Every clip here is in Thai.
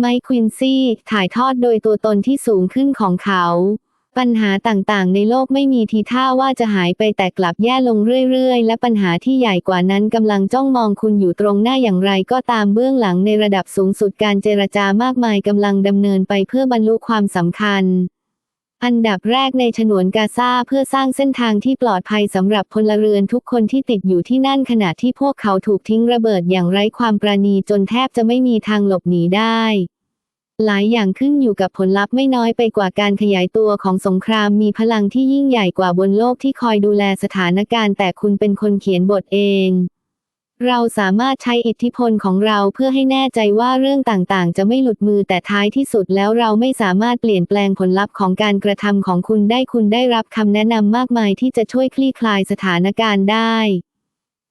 ไมค์ควินซี่ถ่ายทอดโดยตัวตนที่สูงขึ้นของเขา ปัญหาต่างๆ ในโลกไม่มีทีท่าว่าจะหายไปแต่กลับแย่ลงเรื่อยๆ และปัญหาที่ใหญ่กว่านั้นกำลังจ้องมองคุณอยู่ตรงหน้าอย่างไรก็ตามเบื้องหลังในระดับสูงสุดการเจรจามากมายกำลังดำเนินไปเพื่อบรรลุความสำคัญ อันดับแรกในฉนวนกาซาเพื่อสร้างเส้นทางที่ปลอดภัยสำหรับพลเรือนทุกคนที่ติดอยู่ที่นั่นขณะที่พวกเขาถูกทิ้งระเบิดอย่างไร้ความประณีจนแทบจะไม่มีทางหลบหนีได้ หลายอย่างขึ้นอยู่กับผลลัพธ์ไม่น้อยไปกว่าการขยายตัวของสงครามมีพลังที่ยิ่งใหญ่กว่าบนโลกที่คอยดูแลสถานการณ์แต่คุณเป็นคนเขียนบทเอง เราสามารถใช้อิทธิพลของเราเพื่อให้แน่ใจว่าเรื่องต่างๆ จะไม่หลุดมือแต่ท้ายที่สุดแล้วเราไม่สามารถเปลี่ยนแปลงผลลัพธ์ของการกระทำของคุณได้คุณได้รับคำแนะนำมากมายที่จะช่วยคลี่คลายสถานการณ์ได้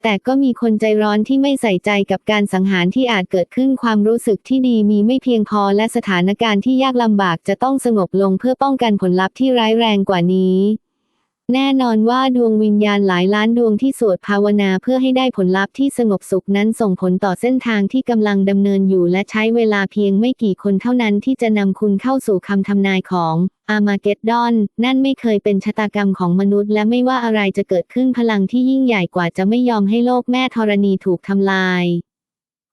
แต่ก็มีคนใจร้อนที่ไม่ใส่ใจกับการสังหารที่อาจเกิดขึ้นความรู้สึกที่ดีมีไม่เพียงพอและสถานการณ์ที่ยากลำบากจะต้องสงบลงเพื่อป้องกันผลลัพธ์ที่ร้ายแรงกว่านี้ แน่นอนว่าดวงวิญญาณหลายล้านดวงที่สวดภาวนาเพื่อให้ได้ผลลัพธ์ที่สงบสุขนั้นส่งผลต่อเส้นทางที่กำลังดำเนินอยู่และใช้เวลาเพียงไม่กี่คนเท่านั้นที่จะนำคุณเข้าสู่คำทำนายของอามาเกดดอน นั่นไม่เคยเป็นชะตากรรมของมนุษย์ และไม่ว่าอะไรจะเกิดขึ้นพลังที่ยิ่งใหญ่กว่าจะไม่ยอมให้โลกแม่ธรณีถูกทำลาย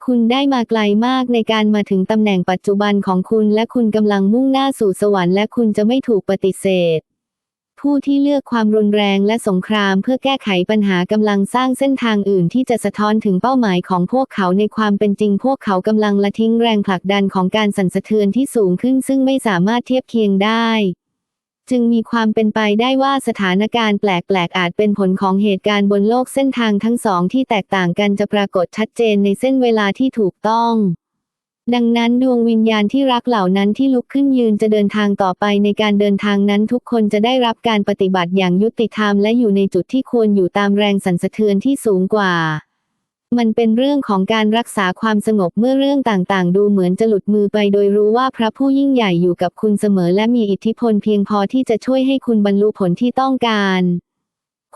คุณได้มาไกลมากในการมาถึงตำแหน่งปัจจุบันของคุณ และคุณกำลังมุ่งหน้าสู่สวรรค์และคุณจะไม่ถูกปฏิเสธ ผู้ที่เลือกความรุนแรงและสงครามเพื่อแก้ไขปัญหากำลังสร้างเส้นทางอื่นที่จะสะท้อนถึงเป้าหมายของพวกเขาในความเป็นจริง พวกเขากำลังละทิ้งแรงผลักดันของการสั่นสะเทือนที่สูงขึ้นซึ่งไม่สามารถเทียบเคียงได้ จึงมีความเป็นไปได้ว่าสถานการณ์แปลกๆ อาจเป็นผลของเหตุการณ์บนโลกเส้นทางทั้งสองที่แตกต่างกันจะปรากฏชัดเจนในเส้นเวลาที่ถูกต้อง ดังนั้นดวงวิญญาณที่รักเหล่านั้นที่ลุกขึ้นยืนจะเดินทางต่อไปในการเดินทางนั้นทุกคนจะได้รับการปฏิบัติอย่างยุติธรรมและอยู่ในจุดที่ควรอยู่ตามแรงสั่นสะเทือนที่สูงกว่า มันเป็นเรื่องของการรักษาความสงบเมื่อเรื่องต่างๆ ดูเหมือนจะหลุดมือไปโดยรู้ว่าพระผู้ยิ่งใหญ่อยู่กับคุณเสมอและมีอิทธิพลเพียงพอที่จะช่วยให้คุณบรรลุผลที่ต้องการ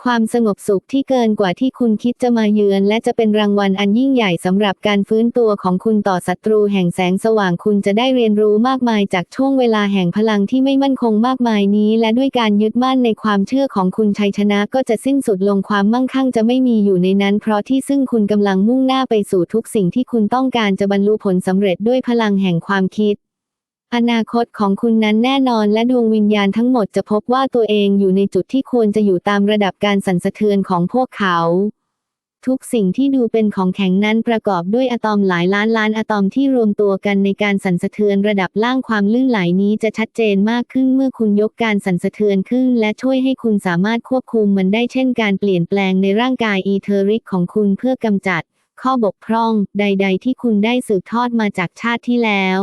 ความสงบสุขที่เกินกว่าที่คุณคิดจะมาเยือน และจะเป็นรางวัลอันยิ่งใหญ่สำหรับการฟื้นตัวของคุณต่อศัตรูแห่งแสงสว่างคุณจะได้เรียนรู้มากมายจากช่วงเวลาแห่งพลังที่ไม่มั่นคงมากมายนี้ และด้วยการยึดมั่นในความเชื่อของคุณชัยชนะก็จะสิ้นสุดลงความมั่งคั่งจะไม่มีอยู่ในนั้น เพราะที่ซึ่งคุณกำลังมุ่งหน้าไปสู่ทุกสิ่งที่คุณต้องการจะบรรลุผลสำเร็จด้วยพลังแห่งความคิด อนาคตของคุณนั้นแน่นอนและดวงวิญญาณทั้งหมดจะพบว่าตัวเองอยู่ในจุดที่ควรจะอยู่ตามระดับการสั่นสะเทือนของพวกเขา ทุกสิ่งที่ดูเป็นของแข็งนั้นประกอบด้วยอะตอมหลายล้านล้านอะตอมที่รวมตัวกันในการสั่นสะเทือนระดับล่างความลื่นไหลนี้จะชัดเจนมากขึ้นเมื่อคุณยกการสั่นสะเทือนขึ้น และช่วยให้คุณสามารถควบคุมมันได้เช่นการเปลี่ยนแปลงในร่างกายอีเทอริกของคุณเพื่อกำจัด ข้อบกพร่อง ใด ๆ ที่คุณได้สืบทอดมาจากชาติที่แล้ว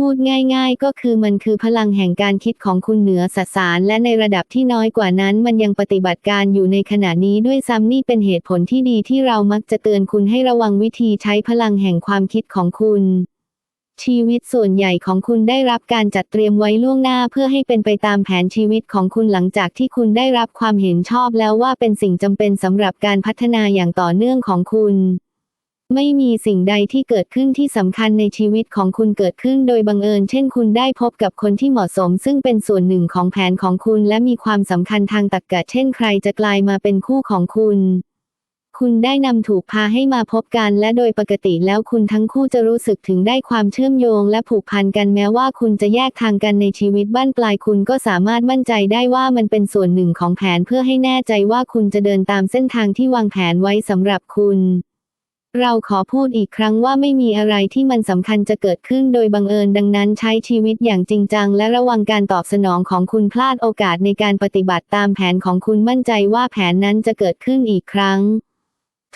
พูดง่าย ๆ ก็คือมันคือพลังแห่งการคิดของคุณเหนือสสาร และในระดับที่น้อยกว่านั้น มันยังปฏิบัติการอยู่ในขณะนี้ด้วยซ้ำนี่เป็นเหตุผลที่ดีที่เรามักจะเตือนคุณให้ระวังวิธีใช้พลังแห่งความคิดของคุณ ชีวิตส่วนใหญ่ของคุณได้รับการจัดเตรียมไว้ล่วงหน้าเพื่อให้เป็นไปตามแผนชีวิตของคุณหลังจากที่คุณได้รับความเห็นชอบแล้วว่าเป็นสิ่งจำเป็นสำหรับการพัฒนาอย่างต่อเนื่องของคุณ ไม่มีสิ่งใดที่เกิดขึ้นที่สำคัญในชีวิตของคุณเกิดขึ้นโดยบังเอิญ เช่นคุณได้พบกับคนที่เหมาะสม ซึ่งเป็นส่วนหนึ่งของแผนของคุณและมีความสำคัญทางตรรกะ เช่นใครจะกลายมาเป็นคู่ของคุณ คุณได้นำถูกพาให้มาพบกัน และโดยปกติแล้วคุณทั้งคู่จะรู้สึกถึงได้ความเชื่อมโยง และผูกพันกันแม้ว่าคุณจะแยกทางกันในชีวิตบ้านปลาย คุณก็สามารถมั่นใจได้ว่ามันเป็นส่วนหนึ่งของแผนเพื่อให้แน่ใจว่าคุณจะเดินตามเส้นทางที่วางแผนไว้สำหรับคุณ เราขอพูดอีกครั้งว่าไม่มีอะไรที่มันสำคัญจะเกิดขึ้นโดยบังเอิญดังนั้นใช้ชีวิตอย่างจริงจัง และระวังการตอบสนองของคุณพลาดโอกาสในการปฏิบัติตามแผนของคุณมั่นใจว่าแผนนั้นจะเกิดขึ้นอีกครั้ง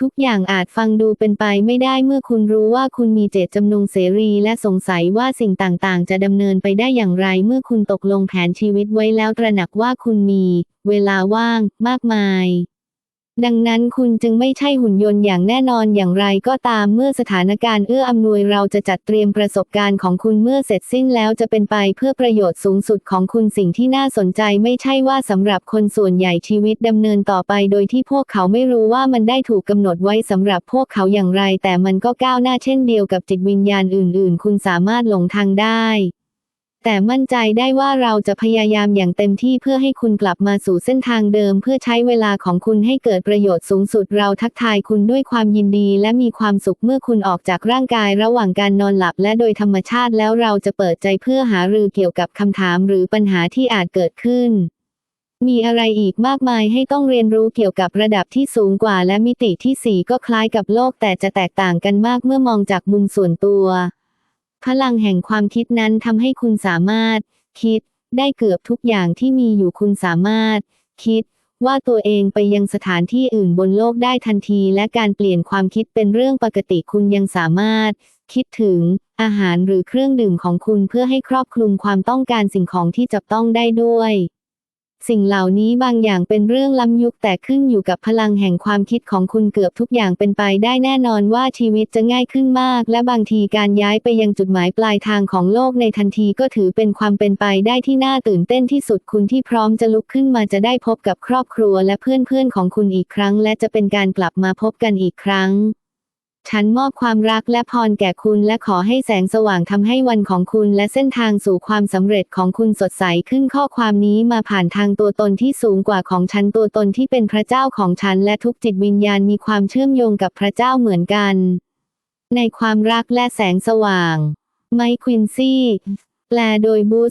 ทุกอย่างอาจฟังดูเป็นไปไม่ได้เมื่อคุณรู้ว่าคุณมีเจตจำนงเสรีและสงสัยว่าสิ่งต่างๆ จะดำเนินไปได้อย่างไร เมื่อคุณตกลงแผนชีวิตไว้แล้วตระหนักว่าคุณมี เวลาว่าง มากมาย ดังนั้นคุณจึงไม่ใช่หุ่นยนต์อย่างแน่นอนอย่างไรก็ตามเมื่อสถานการณ์เอื้ออำนวยเราจะจัดเตรียมประสบการณ์ของคุณเมื่อเสร็จสิ้นแล้วจะเป็นไปเพื่อประโยชน์สูงสุดของคุณสิ่งที่น่าสนใจไม่ใช่ว่าสำหรับคนส่วนใหญ่ชีวิตดำเนินต่อไปโดยที่พวกเขาไม่รู้ว่ามันได้ถูกกำหนดไว้สำหรับพวกเขาอย่างไร แต่มันก็ก้าวหน้าเช่นเดียวกับจิตวิญญาณอื่น ๆ คุณสามารถหลงทางได้ แต่มั่นใจได้ว่าเราจะพยายามอย่างเต็มที่เพื่อให้คุณกลับมาสู่เส้นทางเดิม เพื่อใช้เวลาของคุณให้เกิดประโยชน์สูงสุดเราทักทายคุณด้วยความยินดี และมีความสุขเมื่อคุณออกจากร่างกายระหว่างการนอนหลับ และโดยธรรมชาติแล้วเราจะเปิดใจเพื่อหารือเกี่ยวกับคำถามหรือปัญหาที่อาจเกิดขึ้น มีอะไรอีกมากมายให้ต้องเรียนรู้เกี่ยวกับระดับที่สูงกว่าและมิติที่สี่ก็คล้ายกับโลกแต่จะแตกต่างกันมากเมื่อมองจากมุมส่วนตัว พลังแห่งความคิดนั้นทำให้คุณสามารถ คิดได้เกือบทุกอย่างที่มีอยู่คุณสามารถ คิดว่าตัวเองไปยังสถานที่อื่นบนโลกได้ทันที และการเปลี่ยนความคิดเป็นเรื่องปกติคุณยังสามารถ คิดถึงอาหารหรือเครื่องดื่มของคุณเพื่อให้ครอบคลุมความต้องการสิ่งของที่จับต้องได้ด้วย สิ่งเหล่านี้บางอย่างเป็นเรื่องล้ำยุคแต่ขึ้นอยู่กับพลังแห่งความคิดของคุณเกือบทุกอย่างเป็นไปได้แน่นอนว่าชีวิตจะง่ายขึ้นมาก และบางทีการย้ายไปยังจุดหมายปลายทางของโลกในทันทีก็ถือเป็นความเป็นไปได้ที่น่าตื่นเต้นที่สุดคุณที่พร้อมจะลุกขึ้นมาจะได้พบกับครอบครัวและเพื่อนๆของคุณอีกครั้ง และจะเป็นการกลับมาพบกันอีกครั้ง ฉันมอบความรักและพรแก่คุณและขอให้แสงสว่างทำให้วันของคุณและเส้นทางสู่ความสำเร็จของคุณสดใสขึ้นข้อความนี้มาผ่านทางตัวตนที่สูงกว่าของฉันตัวตนที่เป็นพระเจ้าของฉันและทุกจิตวิญญาณมีความเชื่อมโยงกับพระเจ้าเหมือนกัน ในความรักและแสงสว่าง ไมค์ควินซี่ แปลโดยบูส